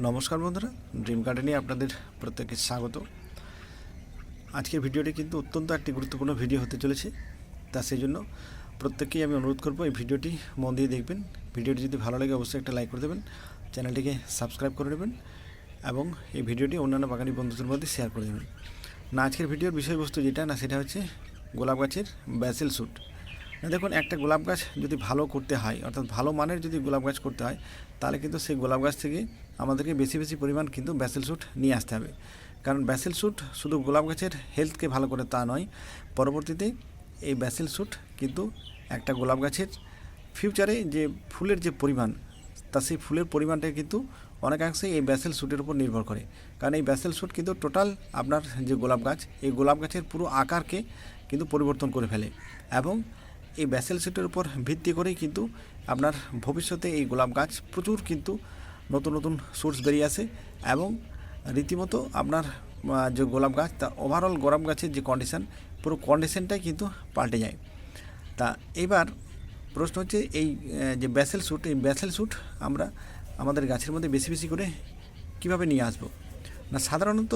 নমস্কার বন্ধুরা ড্রিম গার্ডেনে আপনাদের প্রত্যেককে স্বাগত। আজকের ভিডিওটি কিন্তু অত্যন্ত একটি গুরুত্বপূর্ণ ভিডিও হতে চলেছে, তা সেই জন্য প্রত্যেককেই আমি অনুরোধ করব এই ভিডিওটি মন দিয়ে দেখবেন। ভিডিওটি যদি ভালো লাগে অবশ্যই একটা লাইক করে দেবেন, চ্যানেলটিকে সাবস্ক্রাইব করে নেবেন এবং এই ভিডিওটি অন্যান্য বাগানি বন্ধুদের মধ্যে শেয়ার করে দেবেন। না, আজকের ভিডিওর বিষয়বস্তু যেটা না, সেটা হচ্ছে গোলাপ গাছের ব্যাসেল স্যুট না দেখুন, একটা গোলাপ গাছ যদি ভালো করতে হয়, অর্থাৎ ভালো মানের যদি গোলাপ গাছ করতে হয়, তাহলে কিন্তু সেই গোলাপ গাছ থেকে আমাদেরকে বেশি বেশি পরিমাণ কিন্তু ব্যাসেল স্যুট নিয়ে আসতে হবে। কারণ ব্যাসেল স্যুট শুধু গোলাপ গাছের হেলথকে ভালো করে তা নয়, পরবর্তীতে এই ব্যাসেল স্যুট কিন্তু একটা গোলাপ গাছের ফিউচারে যে ফুলের যে পরিমাণ, তা সেই ফুলের পরিমাণটা কিন্তু অনেকাংশে এই ব্যাসেল স্যুটের উপর নির্ভর করে। কারণ এই ব্যাসেল স্যুট কিন্তু টোটাল আপনার যে গোলাপ গাছ, এই গোলাপ গাছের পুরো আকারকে কিন্তু পরিবর্তন করে ফেলে। এবং এই ব্যাসেল স্যুটের উপর ভিত্তি করেই কিন্তু আপনার ভবিষ্যতে এই গোলাপ গাছ প্রচুর কিন্তু নতুন নতুন সোর্স বেরিয়ে আসে এবং রীতিমতো আপনার যে গোলাপ গাছ তা ওভারঅল গোলাপ গাছের যে কন্ডিশান পুরো কন্ডিশানটাই কিন্তু পাল্টে যায়। তা এবার প্রশ্ন হচ্ছে এই যে ব্যাসেল স্যুট এই ব্যাসেল স্যুট আমরা আমাদের গাছের মধ্যে বেশি বেশি করে কীভাবে নিয়ে আসব? না, সাধারণত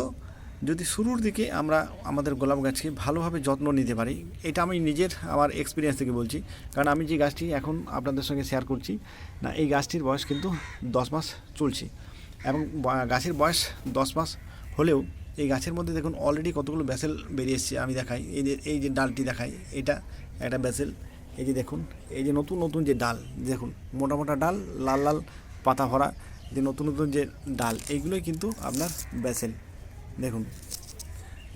যদি শুরুর দিকে আমরা আমাদের গোলাপ গাছকে ভালোভাবে যত্ন নিতে পারি, এটা আমি নিজের, আমার এক্সপিরিয়েন্স থেকে বলছি। কারণ আমি যে গাছটি এখন আপনাদের সঙ্গে শেয়ার করছি, না, এই গাছটির বয়স কিন্তু দশ মাস চলছে। এবং গাছের বয়স দশ মাস হলেও এই গাছের মধ্যে দেখুন অলরেডি কতগুলো ব্যাসেল বেরিয়ে এসছে, আমি দেখাই। এই যে এই যে ডালটি দেখাই, এটা একটা ব্যাসেল এই যে দেখুন, এই যে নতুন নতুন যে ডাল, দেখুন, মোটা মোটা ডাল, লাল লাল পাতা ভরা, যে নতুন নতুন যে ডাল, এইগুলোই কিন্তু আপনার ব্যাসেল দেখুন,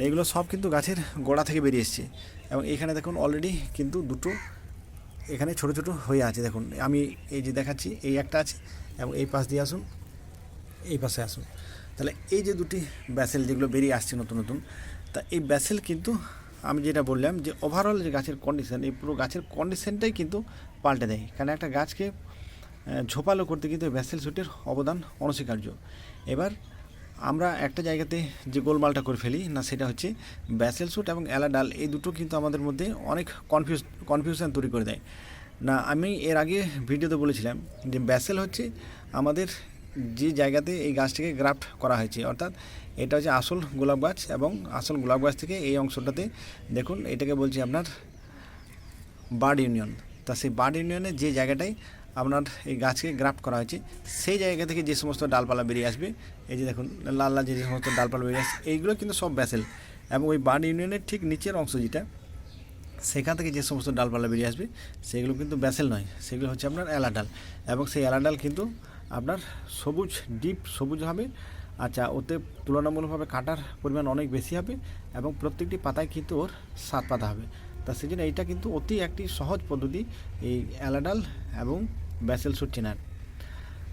এইগুলো সব কিন্তু গাছের গোড়া থেকে বেরিয়ে এসছে। এবং এখানে দেখুন অলরেডি কিন্তু দুটো এখানে ছোট ছোট হয়ে আছে। দেখুন, আমি এই যে দেখাচ্ছি, এই একটা আছে এবং এই পাশ দিয়ে আসুন, এই পাশে আসুন। তাহলে এই যে দুটি ব্যাসেল যেগুলো বেরিয়ে আসছে নতুন নতুন, তা এই ব্যাসেল কিন্তু আমি যেটা বললাম যে ওভারঅল যে গাছের কন্ডিশন এই পুরো গাছের কন্ডিশনটাই কিন্তু পাল্টে দেয়। কারণ একটা গাছকে ঝোপালো করতে কিন্তু ব্যাসেল সুটের অবদান অনস্বীকার্য। এবার আমরা একটা জায়গাতে যে গোলমালটা করে ফেলি, না, সেটা হচ্ছে ব্যাসেল স্যুট এবং অ্যালাডাল এই দুটো কিন্তু আমাদের মধ্যে অনেক কনফিউজ কনফিউশন তৈরি করে দেয়। না, আমি এর আগে ভিডিওতে বলেছিলাম যে ব্যাসেল হচ্ছে আমাদের যে জায়গাতে এই গাছটিকে গ্রাফট করা হয়েছে। অর্থাৎ এটা হচ্ছে আসল গোলাপ গাছ এবং আসল গোলাপ গাছ থেকে এই অংশটাতে দেখুন, এটাকে বলছি আপনার বার্ড ইউনিয়ন তা সেই বার্ড ইউনিয়নের যে জায়গাটায় আপনার এই গাছকে গ্রাফট করা হয়েছে। সেই জায়গা থেকে যে সমস্ত ডালপালা বেরিয়ে আসবে, এই যে দেখুন, লাল লাল যে সমস্ত ডালপালা বেরিয়ে আসছে, এইগুলো কিন্তু সব ব্যাসেল। এবং ওই বার্ড ইউনিয়নের ঠিক নিচের অংশ যেটা, সেখান থেকে যে সমস্ত ডালপালা বেরিয়ে আসবে, সেগুলো কিন্তু ব্যাসেল নয়, সেগুলো হচ্ছে আপনার এলা ডাল। এবং সেই এলা ডাল কিন্তু আপনার সবুজ, ডিপ সবুজ হবে। আচ্ছা ওতে তুলনামূলকভাবে কাটার পরিমাণ অনেক বেশি হবে এবং প্রত্যেকটি পাতায় কিন্তু ওর সাত পাতা হবে। তা সেই জন্য এইটা কিন্তু অতি একটি সহজ পদ্ধতি এই অ্যালাডাল এবং ব্যাসেল স্যুট চেনার।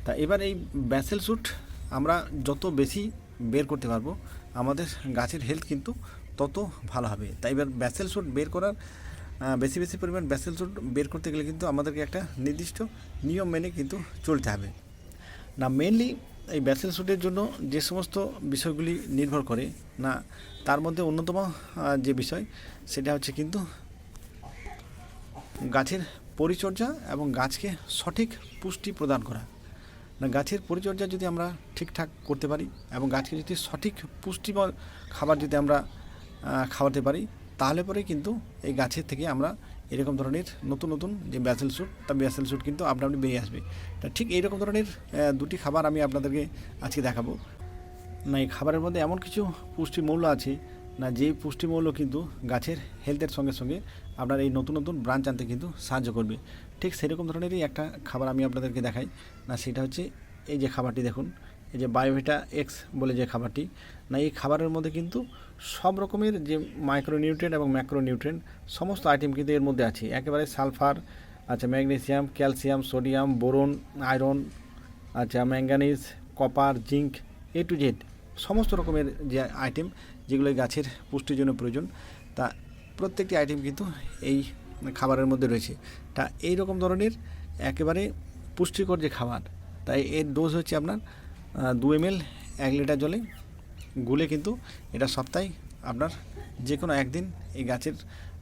তা এবার এই ব্যাসেল স্যুট আমরা যত বেশি বের করতে পারব, আমাদের গাছের হেলথ কিন্তু তত ভালো হবে। তাই এবার ব্যাসেল স্যুট বের করার বেশি বেশি পরিমাণ ব্যাসেল স্যুট বের করতে গেলে কিন্তু আমাদেরকে একটা নির্দিষ্ট নিয়ম মেনে কিন্তু চলতে হবে। না মেনলি এই ব্যাসেল স্যুটের জন্য যে সমস্ত বিষয়গুলি নির্ভর করে, না, তার মধ্যে অন্যতম যে বিষয়, সেটা হচ্ছে কিন্তু গাছের পরিচর্যা এবং গাছকে সঠিক পুষ্টি প্রদান করা। না, গাছের পরিচর্যা যদি আমরা ঠিকঠাক করতে পারি এবং গাছকে যদি সঠিক পুষ্টিকর খাবার যদি আমরা খাওয়াতে পারি, তাহলে পরে কিন্তু এই গাছের থেকে আমরা এরকম ধরনের নতুন নতুন যে ব্যাসেল স্যুট তা ব্যাসেল স্যুট কিন্তু আপনা আপনি বেরিয়ে আসবে। তা ঠিক এইরকম ধরনের দুটি খাবার আমি আপনাদেরকে আজকে দেখাবো। না, এই খাবারের মধ্যে এমন কিছু পুষ্টিমূল্য আছে, না যে পুষ্টিমূল্য কিন্তু গাছের হেলথের সঙ্গে সঙ্গে আপনার এই নতুন নতুন ব্রাঞ্চ আনতে কিন্তু সাহায্য করবে। ঠিক সেরকম ধরনেরই একটা খাবার আমি আপনাদেরকে দেখাই। না, সেটা হচ্ছে এই যে খাবারটি দেখুন। এই যে বায়োভিটা এক্স বলে যে খাবারটি, না, এই খাবারের মধ্যে কিন্তু সব রকমের যে মাইক্রোনিউট্রেন্ট এবং ম্যাক্রোনিউট্রেন্ট সমস্ত আইটেম কিন্তু এর মধ্যে আছে। একেবারে সালফার আচ্ছা magnesium calcium sodium boron iron আচ্ছা manganese copper zinc A to Z সমস্ত রকমের যে আইটেম যেগুলো গাছের পুষ্টির জন্য প্রয়োজন, তা প্রত্যেকটি আইটেম কিন্তু এই খাবারের মধ্যে রয়েছে। তা এই রকম ধরনের একেবারে পুষ্টিকর যে খাবার, তাই এর ডোজ হচ্ছে আপনার দু এম এল এক লিটার জলে গুলে কিন্তু এটা সপ্তাহে আপনার যে কোনো একদিন এই গাছের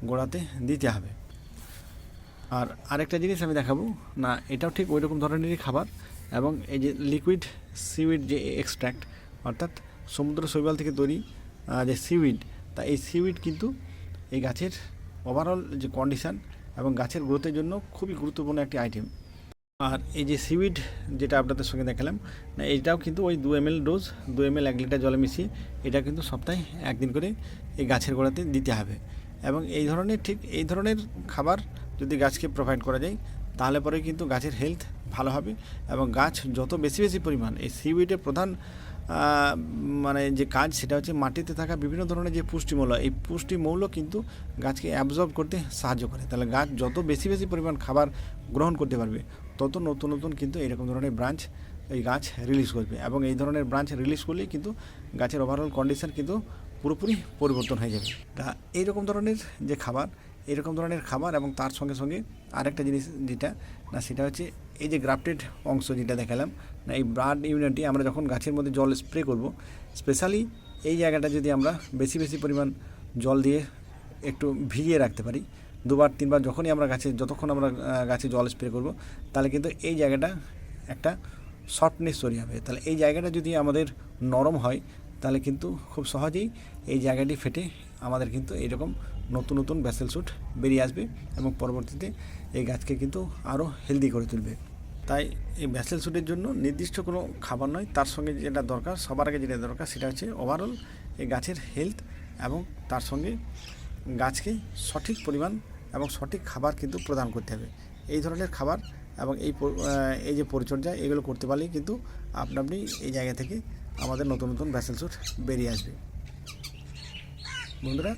গোড়াতে দিতে হবে। আর আরেকটা জিনিস আমি দেখাবো, না, এটাও ঠিক ওই রকম ধরনেরই খাবার এবং এই যে লিকুইড সিউইড যে এক্সট্র্যাক্ট অর্থাৎ সমুদ্র শৈবাল থেকে তৈরি যে সিউইড তা এই সিউইড কিন্তু এই গাছের ওভারঅল যে কন্ডিশান এবং গাছের গ্রোথের জন্য খুবই গুরুত্বপূর্ণ একটি আইটেম আর এই যে সিউইড যেটা আপনাদের সঙ্গে দেখালাম, না এইটাও কিন্তু ওই দু এম ডোজ দু এম এক লিটার জলে মিশিয়ে এটা কিন্তু সপ্তাহে একদিন করে এই গাছের গোড়াতে দিতে হবে। এবং এই ধরনের ঠিক এই ধরনের খাবার যদি গাছকে প্রোভাইড করা যায়, তাহলে পরে কিন্তু গাছের হেলথ ভালো হবে এবং গাছ যত বেশি বেশি পরিমাণ এই সিউইডের প্রধান মানে যে কাজ সেটা হচ্ছে মাটিতে থাকা বিভিন্ন ধরনের যে পুষ্টিমূল্য এই পুষ্টিমৌল কিন্তু গাছকে অ্যাবজর্ব করতে সাহায্য করে। তাহলে গাছ যত বেশি বেশি পরিমাণ খাবার গ্রহণ করতে পারবে তত নতুন নতুন কিন্তু এরকম ধরনের ব্রাঞ্চ এই গাছ রিলিজ করবে এবং এই ধরনের ব্রাঞ্চ রিলিজ করলেই কিন্তু গাছের ওভারঅল কন্ডিশন কিন্তু পুরোপুরি পরিবর্তন হয়ে যাবে। তা এইরকম ধরনের যে খাবার এরকম ধরনের খাবার এবং তার সঙ্গে সঙ্গে আরেকটা জিনিস যেটা, না সেটা হচ্ছে এই যে গ্রাফটেড অংশ যেটা দেখালাম, না এই ব্রাড ইউনিটটি আমরা যখন গাছের মধ্যে জল স্প্রে করব স্পেশালি এই জায়গাটা যদি আমরা বেশি বেশি পরিমাণ জল দিয়ে একটু ভিজিয়ে রাখতে পারি দুবার, তিনবার যখনই আমরা গাছে, যতক্ষণ আমরা গাছে জল স্প্রে করব, তাহলে কিন্তু এই জায়গাটা একটা সফটনেস তৈরি হবে। তাহলে এই জায়গাটা যদি আমাদের নরম হয়, তাহলে কিন্তু খুব সহজেই এই জায়গাটি ফেটে আমাদের কিন্তু এইরকম নতুন নতুন ব্যাসেল স্যুট বেরিয়ে আসবে এবং পরবর্তীতে এই গাছকে কিন্তু আরও হেলদি করে তুলবে। তাই এই ব্যাসেল স্যুটের জন্য নির্দিষ্ট কোনো খাবার নয়, তার সঙ্গে যেটা দরকার, সবার আগে যেটা দরকার সেটা হচ্ছে ওভারঅল এই গাছের হেলথ এবং তার সঙ্গে গাছকে সঠিক পরিমাণ এবং সঠিক খাবার কিন্তু প্রদান করতে হবে। এই ধরনের খাবার এবং এই এই যে পরিচর্যা, এগুলো করতে পারলেই কিন্তু আপনা, আপনি এই জায়গা থেকে আমাদের নতুন নতুন ব্যাসেল স্যুট বেরিয়ে আসবে। বন্ধুরা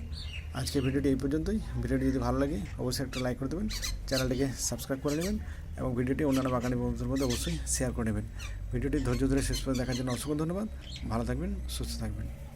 আজকে ভিডিওটি এই পর্যন্তই। ভিডিওটি যদি ভালো লাগে, অবশ্যই একটা লাইক করে দেবেন, চ্যানেলটিকে সাবস্ক্রাইব করে নেবেন এবং ভিডিওটি অন্যান্য বাগানি বন্ধুদের মধ্যে অবশ্যই শেয়ার করে নেবেন। ভিডিওটি ধৈর্য ধরে শেষ পর্যন্ত দেখার জন্য অসংখ্য ধন্যবাদ। ভালো থাকবেন, সুস্থ থাকবেন।